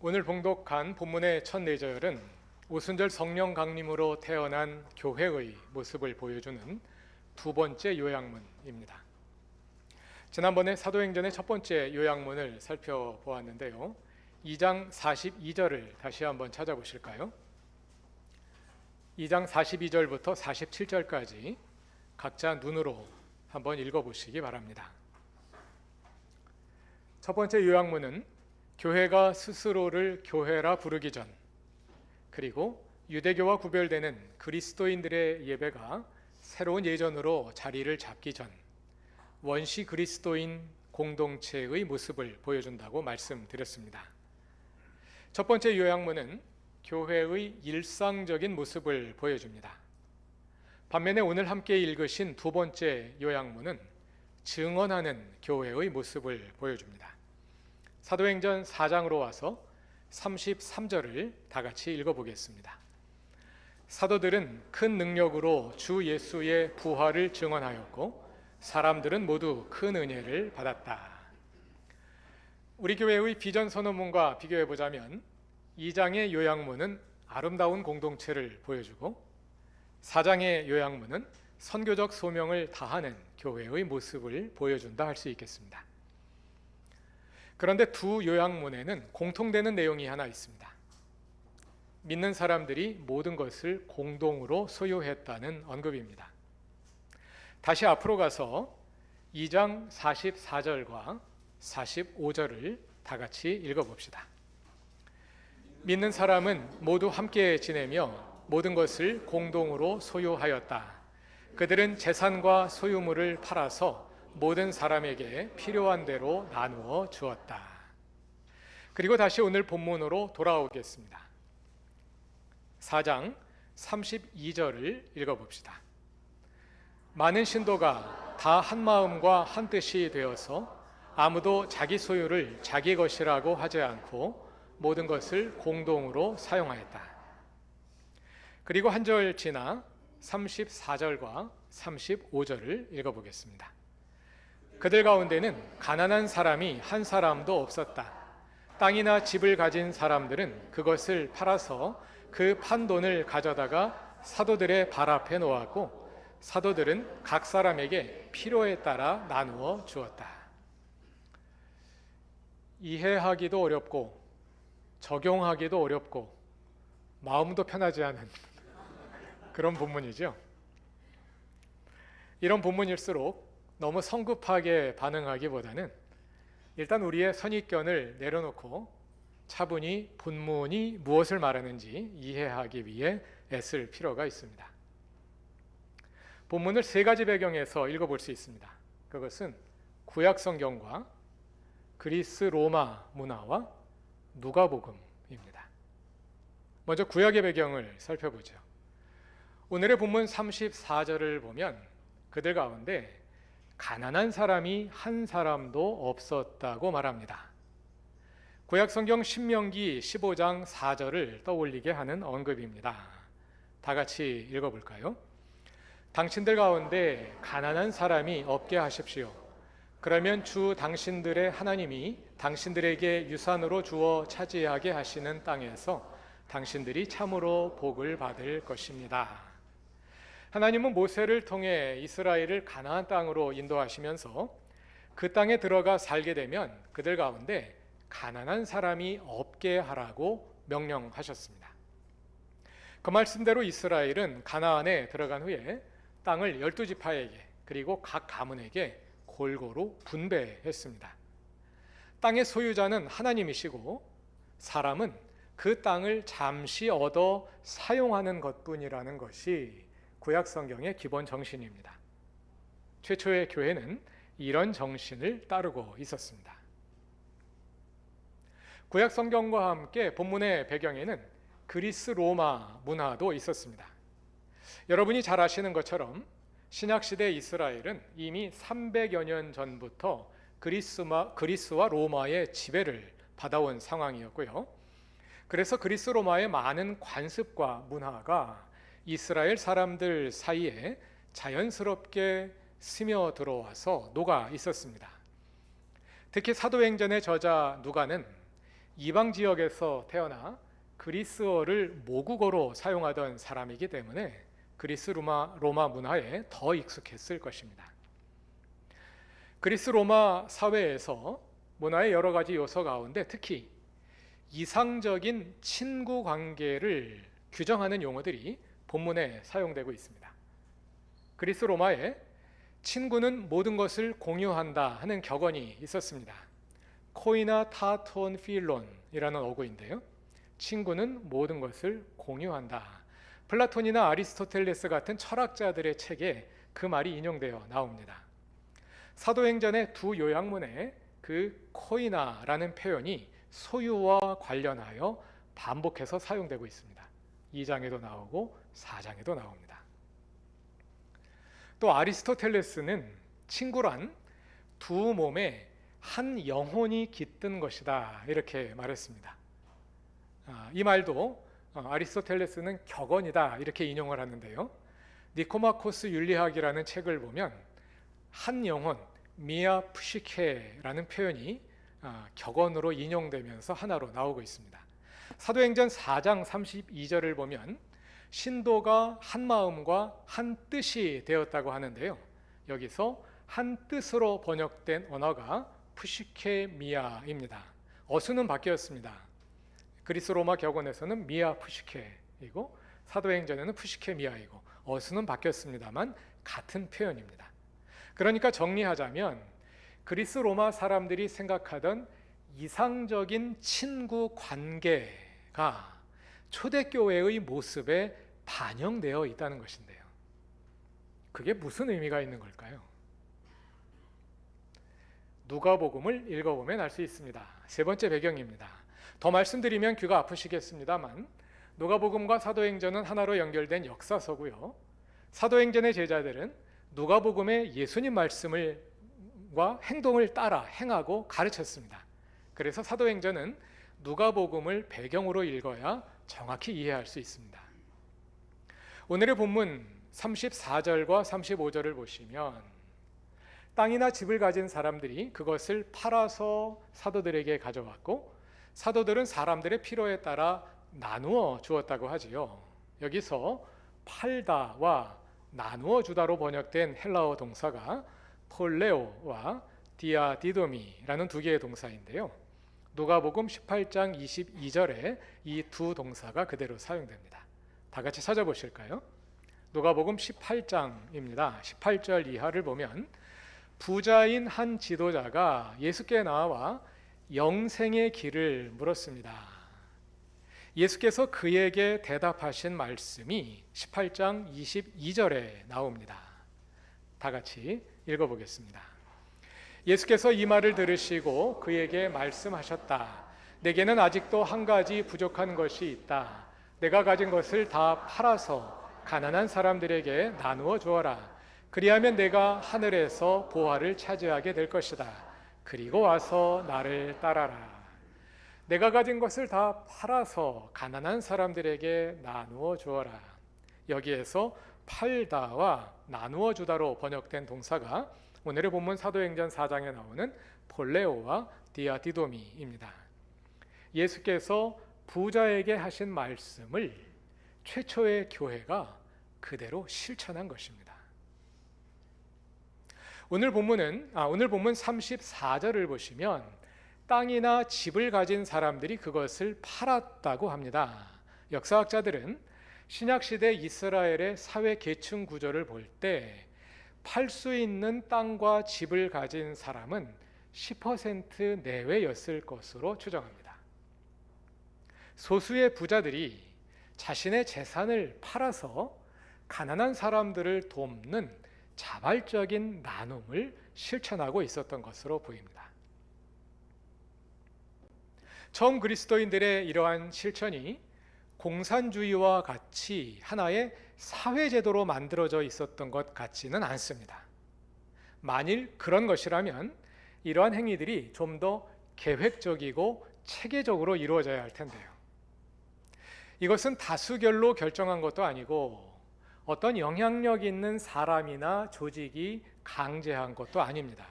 오늘 봉독한 본문의 첫 네절은 오순절 성령 강림으로 태어난 교회의 모습을 보여주는 두 번째 요약문입니다. 지난번에 사도행전의 첫 번째 요약문을 살펴보았는데요. 2장 42절을 다시 한번 찾아보실까요? 2장 42절부터 47절까지 각자 눈으로 한번 읽어보시기 바랍니다. 첫 번째 요약문은 교회가 스스로를 교회라 부르기 전 그리고 유대교와 구별되는 그리스도인들의 예배가 새로운 예전으로 자리를 잡기 전 원시 그리스도인 공동체의 모습을 보여준다고 말씀드렸습니다. 첫 번째 요약문은 교회의 일상적인 모습을 보여줍니다. 반면에 오늘 함께 읽으신 두 번째 요약문은 증언하는 교회의 모습을 보여줍니다. 사도행전 4장으로 와서 33절을 다 같이 읽어보겠습니다. 사도들은 큰 능력으로 주 예수의 부활을 증언하였고 사람들은 모두 큰 은혜를 받았다. 우리 교회의 비전 선언문과 비교해 보자면 2장의 요약문은 아름다운 공동체를 보여주고 4장의 요약문은 선교적 소명을 다하는 교회의 모습을 보여준다 할 수 있겠습니다. 그런데 두 요약문에는 공통되는 내용이 하나 있습니다. 믿는 사람들이 모든 것을 공동으로 소유했다는 언급입니다. 다시 앞으로 가서 2장 44절과 45절을 다 같이 읽어봅시다. 믿는 사람은 모두 함께 지내며 모든 것을 공동으로 소유하였다. 그들은 재산과 소유물을 팔아서 모든 사람에게 필요한 대로 나누어 주었다. 그리고 다시 오늘 본문으로 돌아오겠습니다. 4장 32절을 읽어봅시다. 많은 신도가 다 한 마음과 한 뜻이 되어서 아무도 자기 소유를 자기 것이라고 하지 않고 모든 것을 공동으로 사용하였다. 그리고 한 절 지나 34절과 35절을 읽어보겠습니다. 그들 가운데는 가난한 사람이 한 사람도 없었다. 땅이나 집을 가진 사람들은 그것을 팔아서 그 판 돈을 가져다가 사도들의 발 앞에 놓았고 사도들은 각 사람에게 필요에 따라 나누어 주었다. 이해하기도 어렵고 적용하기도 어렵고 마음도 편하지 않은 그런 본문이죠. 이런 본문일수록 너무 성급하게 반응하기보다는 일단 우리의 선입견을 내려놓고 차분히 본문이 무엇을 말하는지 이해하기 위해 애쓸 필요가 있습니다. 본문을 세 가지 배경에서 읽어볼 수 있습니다. 그것은 구약 성경과 그리스 로마 문화와 누가복음입니다. 먼저 구약의 배경을 살펴보죠. 오늘의 본문 34절을 보면 그들 가운데 가난한 사람이 한 사람도 없었다고 말합니다. 구약 성경 신명기 15장 4절을 떠올리게 하는 언급입니다. 다 같이 읽어 볼까요? 당신들 가운데 가난한 사람이 없게 하십시오. 그러면 주 당신들의 하나님이 당신들에게 유산으로 주어 차지하게 하시는 땅에서 당신들이 참으로 복을 받을 것입니다. 하나님은 모세를 통해 이스라엘을 가나안 땅으로 인도하시면서 그 땅에 들어가 살게 되면 그들 가운데 가난한 사람이 없게 하라고 명령하셨습니다. 그 말씀대로 이스라엘은 가나안에 들어간 후에 땅을 열두 지파에게 그리고 각 가문에게 골고루 분배했습니다. 땅의 소유자는 하나님이시고 사람은 그 땅을 잠시 얻어 사용하는 것뿐이라는 것이 구약 성경의 기본 정신입니다. 최초의 교회는 이런 정신을 따르고 있었습니다. 구약 성경과 함께 본문의 배경에는 그리스 로마 문화도 있었습니다. 여러분이 잘 아시는 것처럼 신약 시대 이스라엘은 이미 300여 년 전부터 그리스마, 그리스와 로마의 지배를 받아온 상황이었고요. 그래서 그리스 로마의 많은 관습과 문화가 이스라엘 사람들 사이에 자연스럽게 스며 들어와서 녹아 있었습니다. 특히 사도행전의 저자 누가는 이방 지역에서 태어나 그리스어를 모국어로 사용하던 사람이기 때문에 그리스 로마, 로마 문화에 더 익숙했을 것입니다. 그리스 로마 사회에서 문화의 여러 가지 요소 가운데 특히 이상적인 친구 관계를 규정하는 용어들이 본문에 사용되고 있습니다. 그리스 로마에 친구는 모든 것을 공유한다 하는 격언이 있었습니다. 코이나 타톤 필론이라는 어구인데요. 친구는 모든 것을 공유한다. 플라톤이나 아리스토텔레스 같은 철학자들의 책에 그 말이 인용되어 나옵니다. 사도행전의 두 요약문에 그 코이나라는 표현이 소유와 관련하여 반복해서 사용되고 있습니다. 2장에도 나오고 4장에도 나옵니다. 또 아리스토텔레스는 친구란 두 몸에 한 영혼이 깃든 것이다 이렇게 말했습니다. 아, 이 말도 어, 아리스토텔레스는 격언이다 이렇게 인용을 하는데요. 니코마코스 윤리학이라는 책을 보면 한 영혼 미아 푸시케라는 표현이 아, 격언으로 인용되면서 하나로 나오고 있습니다. 사도행전 4장 32절을 보면 신도가 한 마음과 한 뜻이 되었다고 하는데요. 여기서 한 뜻으로 번역된 언어가 푸시케미아입니다. 어수는 바뀌었습니다. 그리스 로마 격언에서는 미아 푸시케이고 사도행전에는 푸시케미아이고 어수는 바뀌었습니다만 같은 표현입니다. 그러니까 정리하자면 그리스 로마 사람들이 생각하던 이상적인 친구 관계가 초대교회의 모습에 반영되어 있다는 것인데요. 그게 무슨 의미가 있는 걸까요? 누가복음을 읽어보면 알 수 있습니다. 세 번째 배경입니다. 더 말씀드리면 귀가 아프시겠습니다만 누가복음과 사도행전은 하나로 연결된 역사서고요. 사도행전의 제자들은 누가복음의 예수님 말씀을 과 행동을 따라 행하고 가르쳤습니다. 그래서 사도행전은 누가복음을 배경으로 읽어야 정확히 이해할 수 있습니다. 오늘의 본문 34절과 35절을 보시면 땅이나 집을 가진 사람들이 그것을 팔아서 사도들에게 가져왔고 사도들은 사람들의 필요에 따라 나누어 주었다고 하지요. 여기서 팔다와 나누어 주다로 번역된 헬라어 동사가 폴레오와 디아디도미라는 두 개의 동사인데요. 누가복음 18장 22절에 이 두 동사가 그대로 사용됩니다. 다 같이 찾아보실까요? 누가복음 18장입니다. 18절 이하를 보면 부자인 한 지도자가 예수께 나와 영생의 길을 물었습니다. 예수께서 그에게 대답하신 말씀이 18장 22절에 나옵니다. 다 같이 읽어보겠습니다. 예수께서 이 말을 들으시고 그에게 말씀하셨다. 내게는 아직도 한 가지 부족한 것이 있다. 내가 가진 것을 다 팔아서 가난한 사람들에게 나누어 주어라. 그리하면 내가 하늘에서 보화를 차지하게 될 것이다. 그리고 와서 나를 따라라. 내가 가진 것을 다 팔아서 가난한 사람들에게 나누어 주어라. 여기에서 팔다와 나누어 주다로 번역된 동사가 오늘의 본문 사도행전 4장에 나오는 폴레오와 디아디도미입니다. 예수께서 부자에게 하신 말씀을 최초의 교회가 그대로 실천한 것입니다. 오늘 본문은 아, 오늘 본문 34절을 보시면 땅이나 집을 가진 사람들이 그것을 팔았다고 합니다. 역사학자들은 신약 시대 이스라엘의 사회 계층 구조를 볼때 팔 수 있는 땅과 집을 가진 사람은 10% 내외였을 것으로 추정합니다. 소수의 부자들이 자신의 재산을 팔아서 가난한 사람들을 돕는 자발적인 나눔을 실천하고 있었던 것으로 보입니다. 처음 그리스도인들의 이러한 실천이 공산주의와 같이 하나의 사회제도로 만들어져 있었던 것 같지는 않습니다. 만일 그런 것이라면 이러한 행위들이 좀 더 계획적이고 체계적으로 이루어져야 할 텐데요. 이것은 다수결로 결정한 것도 아니고 어떤 영향력 있는 사람이나 조직이 강제한 것도 아닙니다.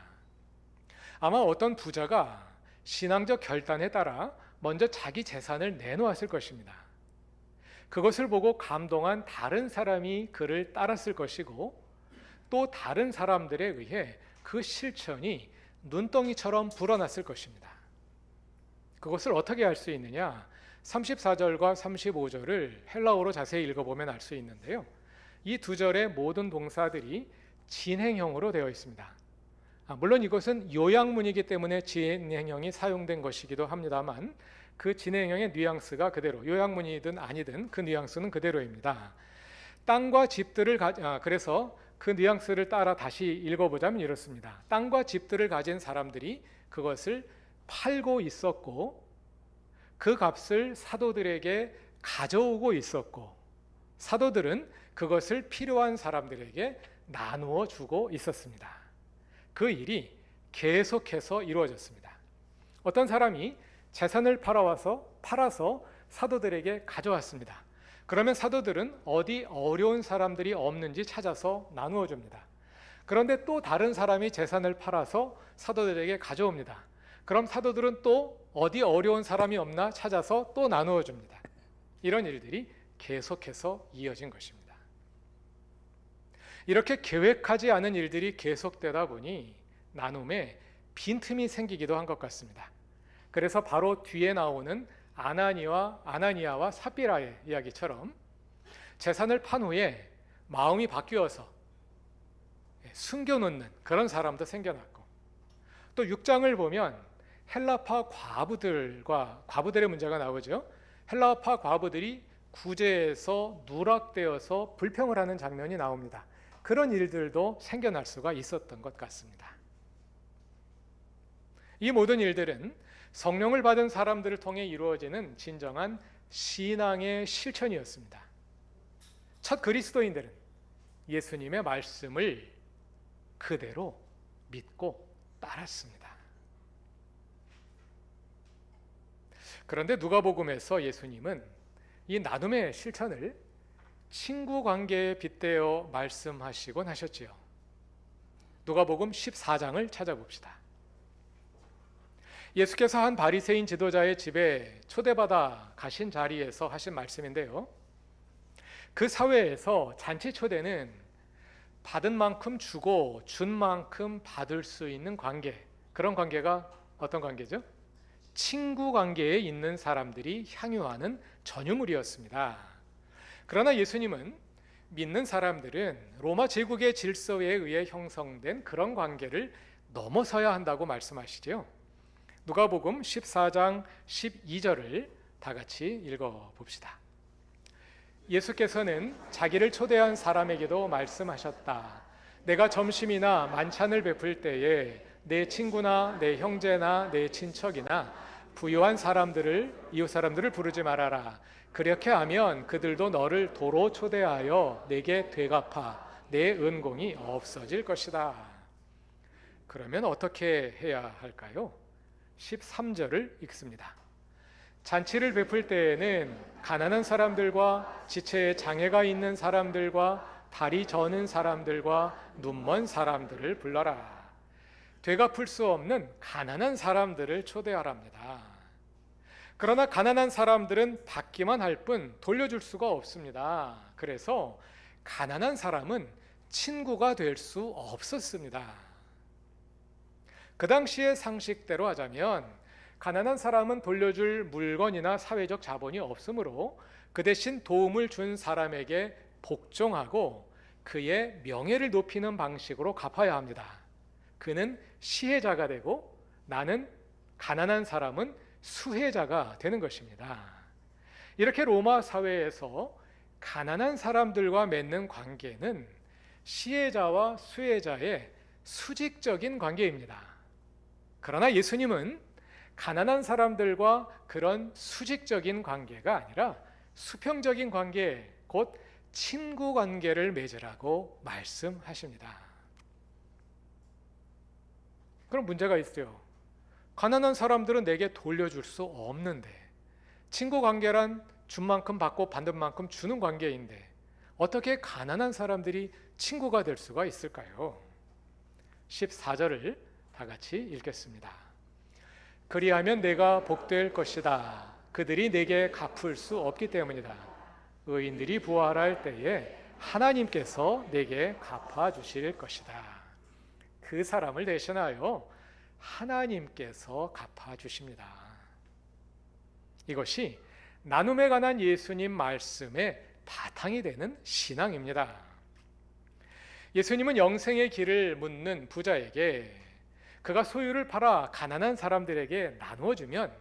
아마 어떤 부자가 신앙적 결단에 따라 먼저 자기 재산을 내놓았을 것입니다. 그것을 보고 감동한 다른 사람이 그를 따랐을 것이고 또 다른 사람들에 의해 그 실천이 눈덩이처럼 불어났을 것입니다. 그것을 어떻게 알 수 있느냐? 34절과 35절을 헬라어로 자세히 읽어보면 알 수 있는데요. 이 두 절의 모든 동사들이 진행형으로 되어 있습니다. 아, 물론 이것은 요약문이기 때문에 진행형이 사용된 것이기도 합니다만 그 진행형의 뉘앙스가 그대로 요약문이든 아니든 그 뉘앙스는 그대로입니다. 땅과 집들을 가, 아, 그래서 그 뉘앙스를 따라 다시 읽어보자면 이렇습니다. 땅과 집들을 가진 사람들이 그것을 팔고 있었고 그 값을 사도들에게 가져오고 있었고 사도들은 그것을 필요한 사람들에게 나누어 주고 있었습니다. 그 일이 계속해서 이루어졌습니다. 어떤 사람이 재산을 팔아와서 팔아서 사도들에게 가져왔습니다. 그러면 사도들은 어디 어려운 사람들이 없는지 찾아서 나누어 줍니다. 그런데 또 다른 사람이 재산을 팔아서 사도들에게 가져옵니다. 그럼 사도들은 또 어디 어려운 사람이 없나 찾아서 또 나누어 줍니다. 이런 일들이 계속해서 이어진 것입니다. 이렇게 계획하지 않은 일들이 계속되다 보니 나눔에 빈틈이 생기기도 한 것 같습니다. 그래서 바로 뒤에 나오는 아나니와 아나니아와 삽비라의 이야기처럼 재산을 판 후에 마음이 바뀌어서 숨겨놓는 그런 사람도 생겨났고 또 6장을 보면 헬라파 과부들과 과부들의 문제가 나오죠. 헬라파 과부들이 구제에서 누락되어서 불평을 하는 장면이 나옵니다. 그런 일들도 생겨날 수가 있었던 것 같습니다. 이 모든 일들은 성령을 받은 사람들을 통해 이루어지는 진정한 신앙의 실천이었습니다. 첫 그리스도인들은 예수님의 말씀을 그대로 믿고 따랐습니다. 그런데 누가복음에서 예수님은 이 나눔의 실천을 친구 관계에 빗대어 말씀하시곤 하셨지요. 누가복음 14장을 찾아봅시다. 예수께서 한 바리새인 지도자의 집에 초대받아 가신 자리에서 하신 말씀인데요. 그 사회에서 잔치 초대는 받은 만큼 주고 준 만큼 받을 수 있는 관계. 그런 관계가 어떤 관계죠? 친구 관계에 있는 사람들이 향유하는 전유물이었습니다. 그러나 예수님은 믿는 사람들은 로마 제국의 질서에 의해 형성된 그런 관계를 넘어서야 한다고 말씀하시죠. 누가복음 14장 12절을 다 같이 읽어 봅시다. 예수께서는 자기를 초대한 사람에게도 말씀하셨다. 내가 점심이나 만찬을 베풀 때에 내 친구나 내 형제나 내 친척이나 부유한 사람들을 이웃 사람들을 부르지 말아라. 그렇게 하면 그들도 너를 도로 초대하여 내게 되갚아 내 은공이 없어질 것이다. 그러면 어떻게 해야 할까요? 13절을 읽습니다. 잔치를 베풀 때에는 가난한 사람들과 지체에 장애가 있는 사람들과 다리 저는 사람들과 눈먼 사람들을 불러라. 되갚을 수 없는 가난한 사람들을 초대하랍니다. 그러나 가난한 사람들은 받기만 할 뿐 돌려줄 수가 없습니다. 그래서 가난한 사람은 친구가 될 수 없었습니다. 그 당시의 상식대로 하자면 가난한 사람은 돌려줄 물건이나 사회적 자본이 없으므로 그 대신 도움을 준 사람에게 복종하고 그의 명예를 높이는 방식으로 갚아야 합니다. 그는 시혜자가 되고 나는 가난한 사람은 수혜자가 되는 것입니다. 이렇게 로마 사회에서 가난한 사람들과 맺는 관계는 시혜자와 수혜자의 수직적인 관계입니다. 그러나 예수님은 가난한 사람들과 그런 수직적인 관계가 아니라 수평적인 관계, 곧 친구 관계를 맺으라고 말씀하십니다. 그럼 문제가 있어요. 가난한 사람들은 내게 돌려줄 수 없는데 친구 관계란 준 만큼 받고 받는 만큼 주는 관계인데 어떻게 가난한 사람들이 친구가 될 수가 있을까요? 14절을 다 같이 읽겠습니다. 그리하면 내가 복될 것이다. 그들이 내게 갚을 수 없기 때문이다. 의인들이 부활할 때에 하나님께서 내게 갚아 주실 것이다. 그 사람을 대신하여 하나님께서 갚아 주십니다. 이것이 나눔에 관한 예수님 말씀의 바탕이 되는 신앙입니다. 예수님은 영생의 길을 묻는 부자에게 그가 소유를 팔아 가난한 사람들에게 나누어 주면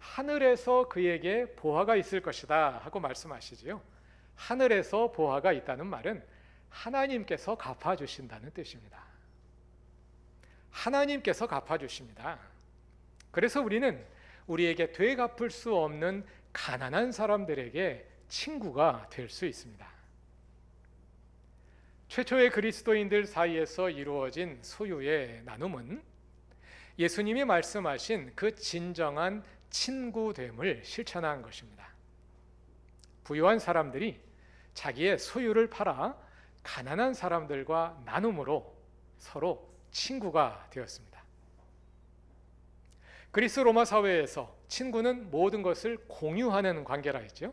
하늘에서 그에게 보화가 있을 것이다 하고 말씀하시지요. 하늘에서 보화가 있다는 말은 하나님께서 갚아 주신다는 뜻입니다. 하나님께서 갚아 주십니다. 그래서 우리는 우리에게 되갚을 수 없는 가난한 사람들에게 친구가 될 수 있습니다. 최초의 그리스도인들 사이에서 이루어진 소유의 나눔은 예수님이 말씀하신 그 진정한 친구됨을 실천한 것입니다. 부유한 사람들이 자기의 소유를 팔아 가난한 사람들과 나눔으로 서로 친구가 되었습니다. 그리스 로마 사회에서 친구는 모든 것을 공유하는 관계라 했죠.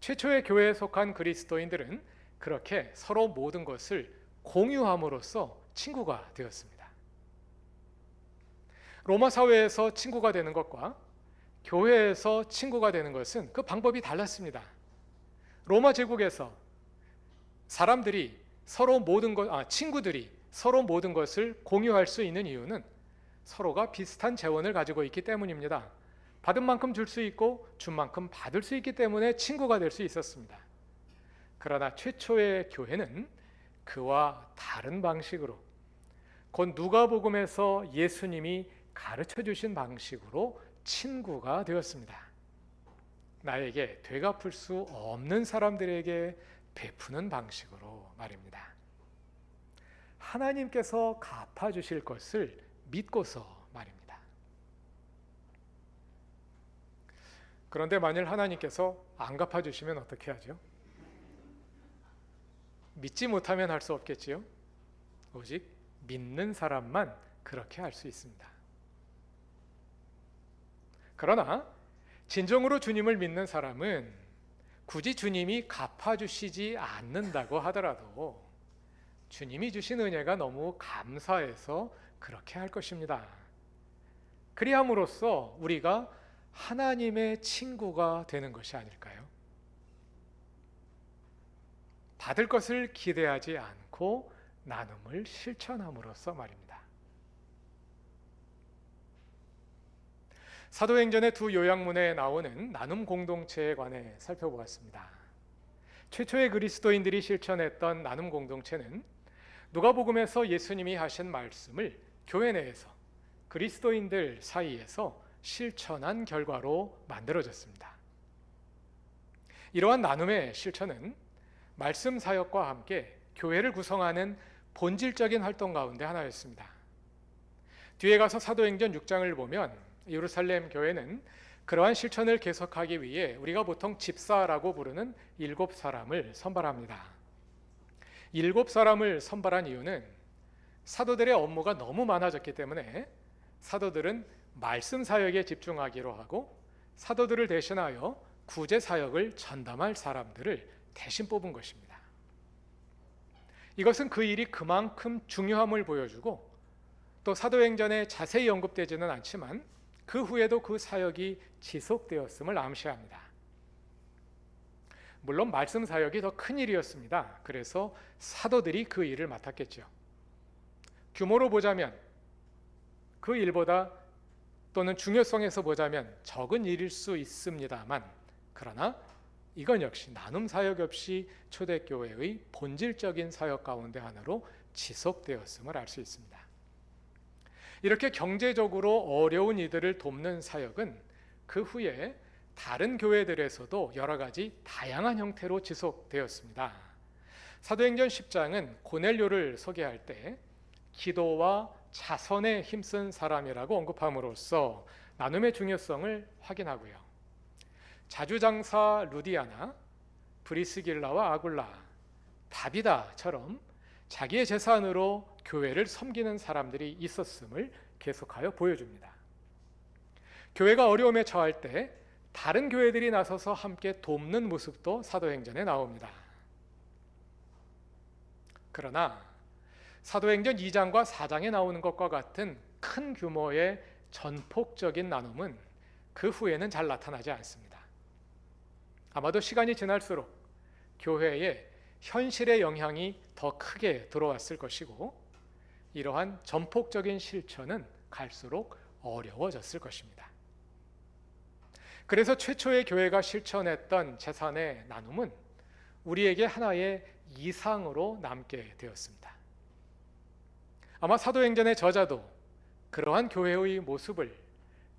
최초의 교회에 속한 그리스도인들은 그렇게 서로 모든 것을 공유함으로써 친구가 되었습니다. 로마 사회에서 친구가 되는 것과 교회에서 친구가 되는 것은 그 방법이 달랐습니다. 로마 제국에서 사람들이 서로 모든 것, 아, 친구들이 서로 모든 것을 공유할 수 있는 이유는 서로가 비슷한 재원을 가지고 있기 때문입니다. 받은 만큼 줄 수 있고 준 만큼 받을 수 있기 때문에 친구가 될 수 있었습니다. 그러나 최초의 교회는 그와 다른 방식으로 곧 누가복음에서 예수님이 가르쳐 주신 방식으로 친구가 되었습니다. 나에게 되갚을 수 없는 사람들에게 베푸는 방식으로 말입니다. 하나님께서 갚아 주실 것을 믿고서 말입니다. 그런데 만일 하나님께서 안 갚아 주시면 어떻게 하죠? 믿지 못하면 할 수 없겠지요. 오직 믿는 사람만 그렇게 할 수 있습니다. 그러나 진정으로 주님을 믿는 사람은 굳이 주님이 갚아주시지 않는다고 하더라도 주님이 주신 은혜가 너무 감사해서 그렇게 할 것입니다. 그리함으로써 우리가 하나님의 친구가 되는 것이 아닐까요? 받을 것을 기대하지 않고 나눔을 실천함으로써 말입니다. 사도행전의 두 요약문에 나오는 나눔 공동체에 관해 살펴보았습니다. 최초의 그리스도인들이 실천했던 나눔 공동체는 누가복음에서 예수님이 하신 말씀을 교회 내에서 그리스도인들 사이에서 실천한 결과로 만들어졌습니다. 이러한 나눔의 실천은 말씀 사역과 함께 교회를 구성하는 본질적인 활동 가운데 하나였습니다. 뒤에 가서 사도행전 6장을 보면 예루살렘 교회는 그러한 실천을 계속하기 위해 우리가 보통 집사라고 부르는 일곱 사람을 선발합니다. 일곱 사람을 선발한 이유는 사도들의 업무가 너무 많아졌기 때문에 사도들은 말씀 사역에 집중하기로 하고 사도들을 대신하여 구제 사역을 전담할 사람들을 대신 뽑은 것입니다. 이것은 그 일이 그만큼 중요함을 보여주고 또 사도행전에 자세히 언급되지는 않지만 그 후에도 그 사역이 지속되었음을 암시합니다. 물론 말씀 사역이 더 큰 일이었습니다. 그래서 사도들이 그 일을 맡았겠죠. 규모로 보자면 그 일보다 또는 중요성에서 보자면 적은 일일 수 있습니다만 그러나 이건 역시 나눔 사역 없이 초대교회의 본질적인 사역 가운데 하나로 지속되었음을 알 수 있습니다. 이렇게 경제적으로 어려운 이들을 돕는 사역은 그 후에 다른 교회들에서도 여러 가지 다양한 형태로 지속되었습니다. 사도행전 10장은 고넬료를 소개할 때 기도와 자선에 힘쓴 사람이라고 언급함으로써 나눔의 중요성을 확인하고요. 자주장사 루디아나, 브리스길라와 아굴라, 다비다처럼 자기의 재산으로 교회를 섬기는 사람들이 있었음을 계속하여 보여줍니다. 교회가 어려움에 처할 때 다른 교회들이 나서서 함께 돕는 모습도 사도행전에 나옵니다. 그러나 사도행전 2장과 4장에 나오는 것과 같은 큰 규모의 전폭적인 나눔은 그 후에는 잘 나타나지 않습니다. 아마도 시간이 지날수록 교회에 현실의 영향이 더 크게 들어왔을 것이고 이러한 전폭적인 실천은 갈수록 어려워졌을 것입니다. 그래서 최초의 교회가 실천했던 재산의 나눔은 우리에게 하나의 이상으로 남게 되었습니다. 아마 사도행전의 저자도 그러한 교회의 모습을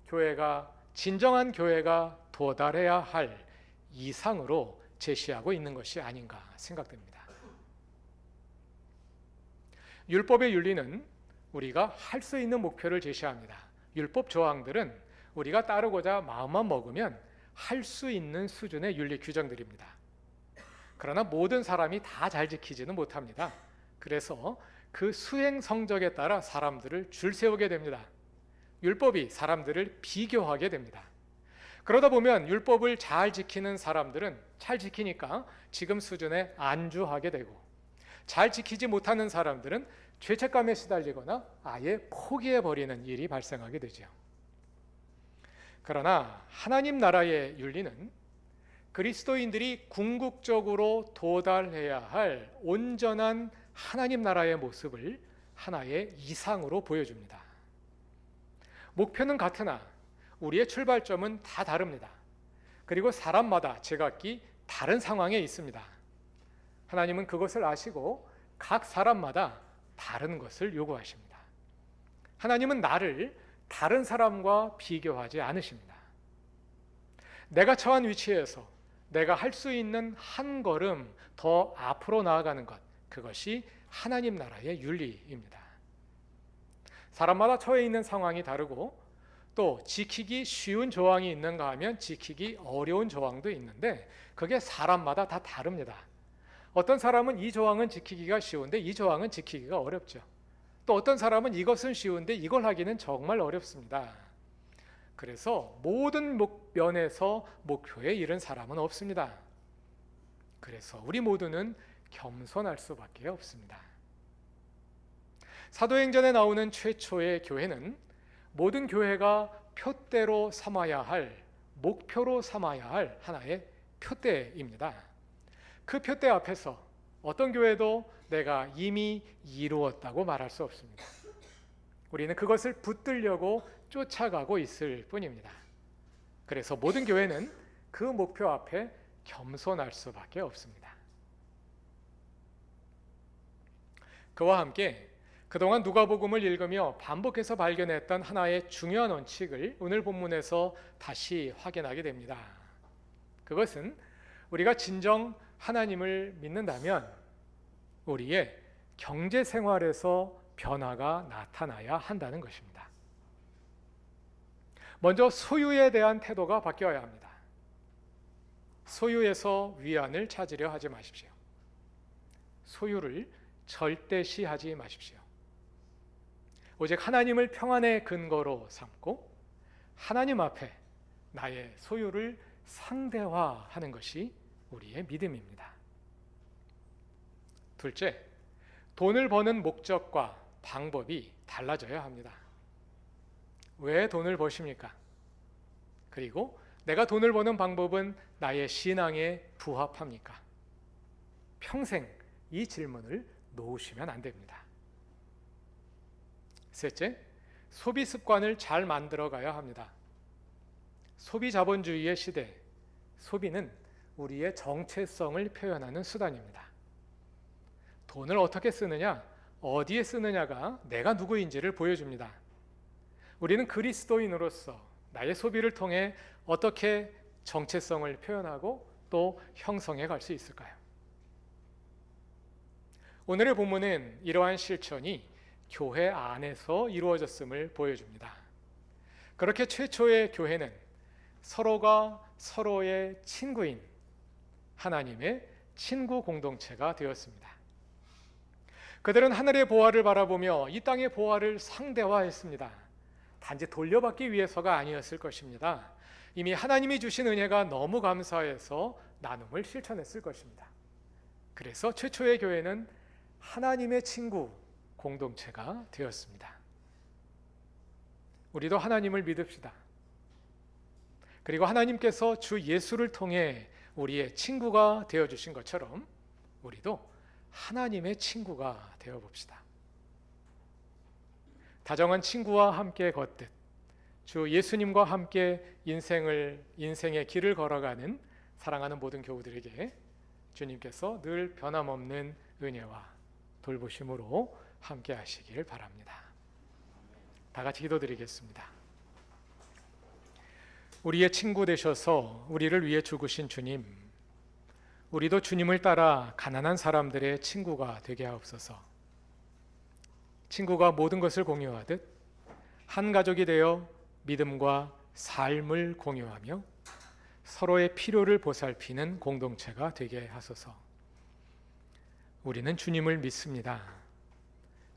교회가 진정한 교회가 도달해야 할 이상으로 제시하고 있는 것이 아닌가 생각됩니다. 율법의 윤리는 우리가 할 수 있는 목표를 제시합니다. 율법 조항들은 우리가 따르고자 마음만 먹으면 할 수 있는 수준의 윤리 규정들입니다. 그러나 모든 사람이 다 잘 지키지는 못합니다. 그래서 그 수행 성적에 따라 사람들을 줄 세우게 됩니다. 율법이 사람들을 비교하게 됩니다. 그러다 보면 율법을 잘 지키는 사람들은 잘 지키니까 지금 수준에 안주하게 되고 잘 지키지 못하는 사람들은 죄책감에 시달리거나 아예 포기해 버리는 일이 발생하게 되죠. 그러나 하나님 나라의 윤리는 그리스도인들이 궁극적으로 도달해야 할 온전한 하나님 나라의 모습을 하나의 이상으로 보여줍니다. 목표는 같으나 우리의 출발점은 다 다릅니다. 그리고 사람마다 제각기 다른 상황에 있습니다. 하나님은 그것을 아시고 각 사람마다 다른 것을 요구하십니다. 하나님은 나를 다른 사람과 비교하지 않으십니다. 내가 처한 위치에서 내가 할 수 있는 한 걸음 더 앞으로 나아가는 것, 그것이 하나님 나라의 윤리입니다. 사람마다 처해 있는 상황이 다르고 또 지키기 쉬운 조항이 있는가 하면 지키기 어려운 조항도 있는데 그게 사람마다 다 다릅니다. 어떤 사람은 이 조항은 지키기가 쉬운데 이 조항은 지키기가 어렵죠. 또 어떤 사람은 이것은 쉬운데 이걸 하기는 정말 어렵습니다. 그래서 모든 면에서 목표에 이른 사람은 없습니다. 그래서 우리 모두는 겸손할 수밖에 없습니다. 사도행전에 나오는 최초의 교회는 모든 교회가 표대로 삼아야 할 목표로 삼아야 할 하나의 표대입니다. 그 표대 앞에서 어떤 교회도 내가 이미 이루었다고 말할 수 없습니다. 우리는 그것을 붙들려고 쫓아가고 있을 뿐입니다. 그래서 모든 교회는 그 목표 앞에 겸손할 수밖에 없습니다. 그와 함께 그동안 누가복음을 읽으며 반복해서 발견했던 하나의 중요한 원칙을 오늘 본문에서 다시 확인하게 됩니다. 그것은 우리가 진정 하나님을 믿는다면 우리의 경제 생활에서 변화가 나타나야 한다는 것입니다. 먼저 소유에 대한 태도가 바뀌어야 합니다. 소유에서 위안을 찾으려 하지 마십시오. 소유를 절대시하지 마십시오. 오직 하나님을 평안의 근거로 삼고 하나님 앞에 나의 소유를 상대화하는 것이 우리의 믿음입니다. 둘째, 돈을 버는 목적과 방법이 달라져야 합니다. 왜 돈을 버십니까? 그리고 내가 돈을 버는 방법은 나의 신앙에 부합합니까? 평생 이 질문을 놓으시면 안 됩니다. 셋째, 소비 습관을 잘 만들어 가야 합니다. 소비 자본주의의 시대, 소비는 우리의 정체성을 표현하는 수단입니다. 돈을 어떻게 쓰느냐, 어디에 쓰느냐가 내가 누구인지를 보여줍니다. 우리는 그리스도인으로서 나의 소비를 통해 어떻게 정체성을 표현하고 또 형성해 갈 수 있을까요? 오늘의 본문은 이러한 실천이 교회 안에서 이루어졌음을 보여줍니다. 그렇게 최초의 교회는 서로가 서로의 친구인 하나님의 친구 공동체가 되었습니다. 그들은 하늘의 보화를 바라보며 이 땅의 보화를 상대화했습니다. 단지 돌려받기 위해서가 아니었을 것입니다. 이미 하나님이 주신 은혜가 너무 감사해서 나눔을 실천했을 것입니다. 그래서 최초의 교회는 하나님의 친구 공동체가 되었습니다. 우리도 하나님을 믿읍시다. 그리고 하나님께서 주 예수를 통해 우리의 친구가 되어 주신 것처럼 우리도 하나님의 친구가 되어 봅시다. 다정한 친구와 함께 걷듯 주 예수님과 함께 인생을 인생의 길을 걸어가는 사랑하는 모든 교우들에게 주님께서 늘 변함없는 은혜와 돌보심으로 함께 하시길 바랍니다. 다 같이 기도드리겠습니다. 우리의 친구 되셔서 우리를 위해 죽으신 주님, 우리도 주님을 따라 가난한 사람들의 친구가 되게 하옵소서. 친구가 모든 것을 공유하듯 한 가족이 되어 믿음과 삶을 공유하며 서로의 필요를 보살피는 공동체가 되게 하소서. 우리는 주님을 믿습니다.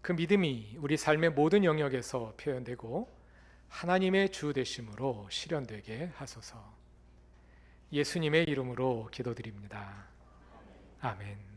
그 믿음이 우리 삶의 모든 영역에서 표현되고 하나님의 주 되심으로 실현되게 하소서. 예수님의 이름으로 기도드립니다. 아멘.